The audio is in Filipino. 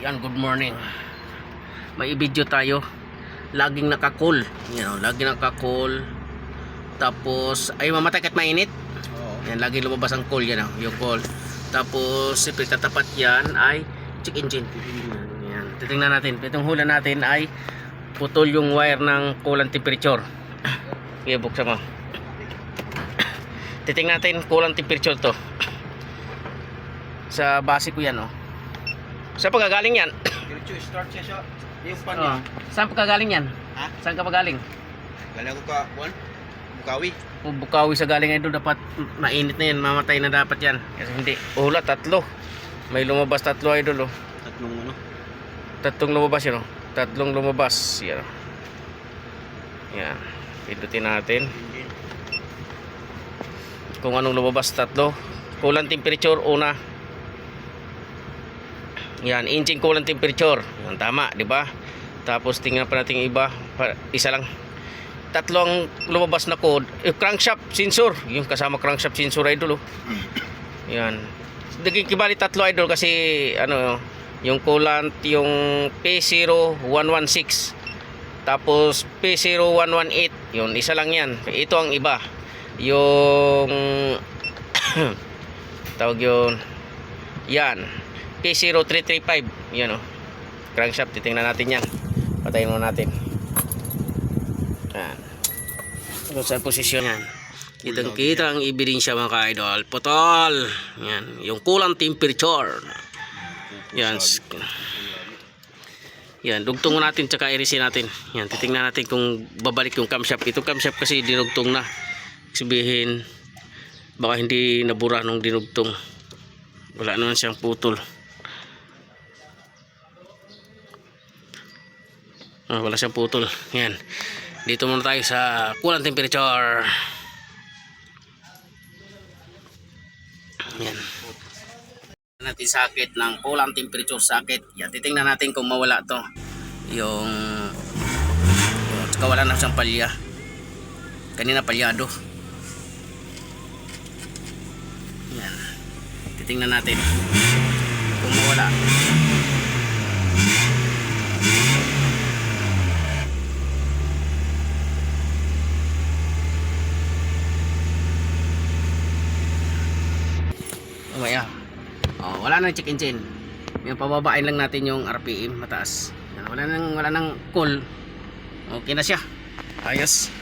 Yan, good morning. May i-video tayo. Laging naka-cool. Yan, oh, laging naka-cool. Tapos, ay mamatay kahit mainit. Oo. Yan, lagi lumabas ang coal yan, oh, yung coal. Tapos, siyempre tatapat yan ay check engine. Yan, titingnan natin. Itong hula natin ay putol yung wire ng coolant temperature. Kaya buksan mo. Titingnan natin coolant temperature to. Sa base ko yan, oh. Saan pa gagaling yan? Diretso, start siya siya. Yung pan Oh. niya. Saan pa gagaling yan? Ha? Saan ka pa galing? Ko ka, Juan. Bukawi. Kung bukawi sa galing idol dapat mainit na yan, mamatay na dapat yan. Kasi hindi. Hula, tatlo. May lumabas tatlo idol oh. Tatlong ano. Tatlong lumabas yun oh. Tatlong lumabas. Yan. oh. Yan. Pindutin natin. Kung anong lumabas tatlo. Coolant temperature una. Yan, engine coolant temperature. Yan tama, di ba? Tapos tingnan pa natin yung iba. Isa lang. Tatlong lumabas na code. Eh, crankshaft sensor. Yung kasama crankshaft sensor idol oh. Yan. Naging kibali tatlo idol kasi ano yung coolant yung P0116 tapos P0118 yun isa lang yan ito ang iba yung tawag yun yan P0335 yan o crankshaft titingnan natin yan. Patayin mo natin. Yan. Ito sa posisyon yan. Kitang kita ang ebidensya mga ka-idol. Putol! Yan. Yung coolant temperature. Yan. Yan, dugtong natin tsaka irisin natin. Yan, titingnan natin kung babalik yung camshaft. Itong camshaft kasi dinugtong na. Sabihin, baka hindi nabura nung dinugtong. Wala naman siyang putol. Ah, wala siyang putol. Yan. Dito muna tayo sa coolant temperature. Yan natin sakit ng coolant temperature sakit. Yan, titingnan natin kung mawala to. Yung wala na siyang palya. Kanina palyado. Yan. Titingnan natin kung mawala. Mamaya. Oh, wala nang check engine. Yung pababain lang natin yung RPM mataas. Wala nang wala nang call. Okay na siya. Ayos.